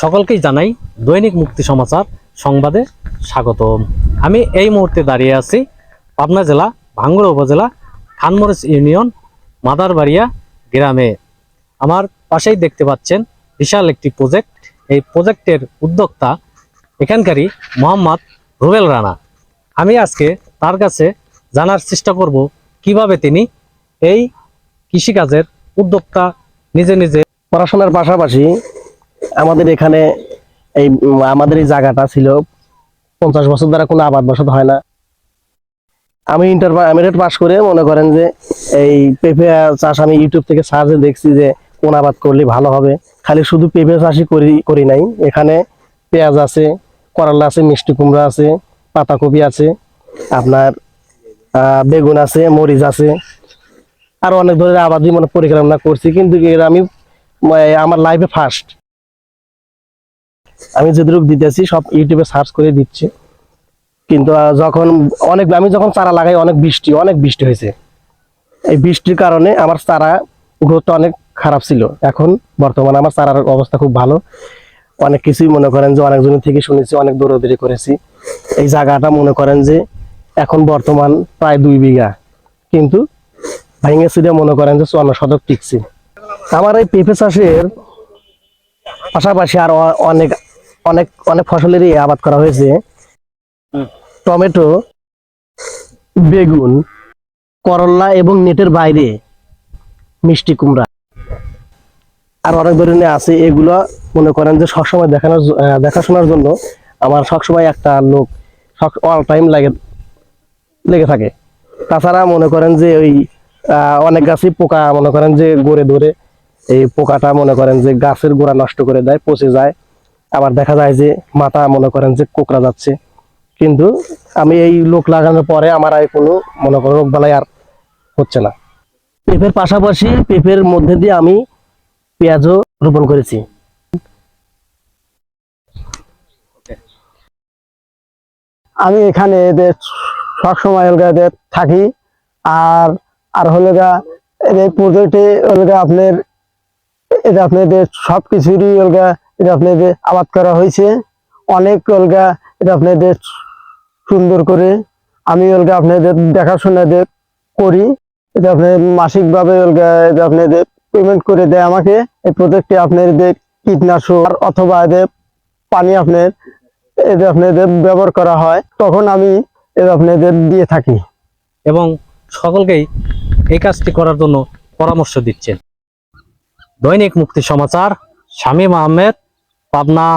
সকলকেই জানাই দৈনিক মুক্তি সমাচার সংবাদে স্বাগত আমি এই মুহূর্তে দাঁড়িয়ে আছি পাবনা জেলা ভাঙ্গুড়া উপজেলা খানমরিচ ইউনিয়ন, মাদারবাড়িয়া গ্রামে। আমার পাশেই দেখতে পাচ্ছেন বিশাল একটি প্রজেক্ট। এই প্রজেক্টের উদ্যোক্তা এখানকারই মোহাম্মদ রুবেল রানা। আমি আজকে তার কাছে জানার চেষ্টা করব কীভাবে তিনি এই কৃষিকাজের উদ্যোক্তা নিজে নিজে পড়াশোনার পাশাপাশি আমাদের এখানে এই আমাদের এই জায়গাটা ছিল পঞ্চাশ বছর দ্বারা কোনো আবাদ বসত হয় না। আমি ইন্টার এমিরেট পাস করে মনে করেন যে এই পেঁপে চাষ আমি ইউটিউব থেকে সার্চে দেখছি যে কোন আবাদ করলে ভালো হবে। খালি শুধু পেঁপে চাষই করি করি নাই। এখানে পেঁয়াজ আছে, করলা আছে, মিষ্টি কুমড়া আছে, পাতাকপি আছে, আপনার বেগুন আছে, মরিচ আছে। আর অনেক ধরনের আবাদই মানে পরিকল্পনা করছি। কিন্তু আমি আমার লাইফে ফার্স্ট আমি যেটুকু দিতেছি, সব ইউটিউবে সার্চ করে দিচ্ছি। কিন্তু যখন অনেক, আমি যখন চারা লাগাই, অনেক বৃষ্টি অনেক বৃষ্টি হয়েছে। এই বৃষ্টির কারণে আমার চারা গ্রোথটা অনেক খারাপ ছিল। এখন বর্তমানে আমার চারার অবস্থা খুব ভালো। অনেক কিছুই মনে করেন যে, অনেকজনের থেকে শুনেছি, অনেক দৌড়দৌড়ি করেছি। এই জায়গাটা মনে করেন যে, এখন বর্তমান প্রায় দুই বিঘা। কিন্তু ভেঙে সিটে মনে করেন যে, চুয়ান্ন শতক টিকছে। আমার এই পেঁপে চাষের পাশাপাশি আর অনেক অনেক অনেক ফসলেরই আবাদ করা হয়েছে। টমেটো বেগুন করলা এবং নেটের বাইরে মিষ্টি কুমড়া। আর অনেক ধরনের আছে এগুলো মনে করেন যে সবসময় দেখানোর দেখাশোনার জন্য আমার সবসময় একটা লোক অল টাইম লাগে লেগে থাকে। তাছাড়া মনে করেন যে ওই আহ, অনেক গাছই পোকা মনে করেন যে গড়ে ধরে এই পোকাটা মনে করেন যে গাছের গোড়া নষ্ট করে দেয় পচে যায়। আবার দেখা যায় যে মাথা মনে করেন যে কোকড়া যাচ্ছে। কিন্তু আমি এই লোক লাগানোর পরে আমার আর কোনো মনে করেন রোগ বালাই আর হচ্ছে না। পেঁপের পাশাপাশি পেঁপের মধ্যে দিয়ে আমি পেঁয়াজও রোপণ করেছি। আমি এখানে এদের সবসময় এলাকাতে থাকি। আর আর হলো গা এই প্রজেক্টে হলো আপনার এটা আপনাদের সব কিছুরই অলগা এটা আপনাদের আবাদ করা হয়েছে। অনেক অলগা এটা আপনাদের সুন্দর করে। আমি অলগা আপনাদের দেখাশোনা করি। এটা আপনার মাসিকভাবে অলগা এটা আপনাদের পেমেন্ট করে দেয় আমাকে। এই প্রজেক্টে আপনাদের কীটনাশক অথবা এদের পানি আপনার এদের আপনাদের ব্যবহার করা হয়। তখন আমি এটা আপনাদের দিয়ে থাকি। এবং সকলকেই এই কাজটি করার জন্য পরামর্শ দিচ্ছেন। দৈনিক মুক্তি সমাচার, শামীম আহমেদ পাবনা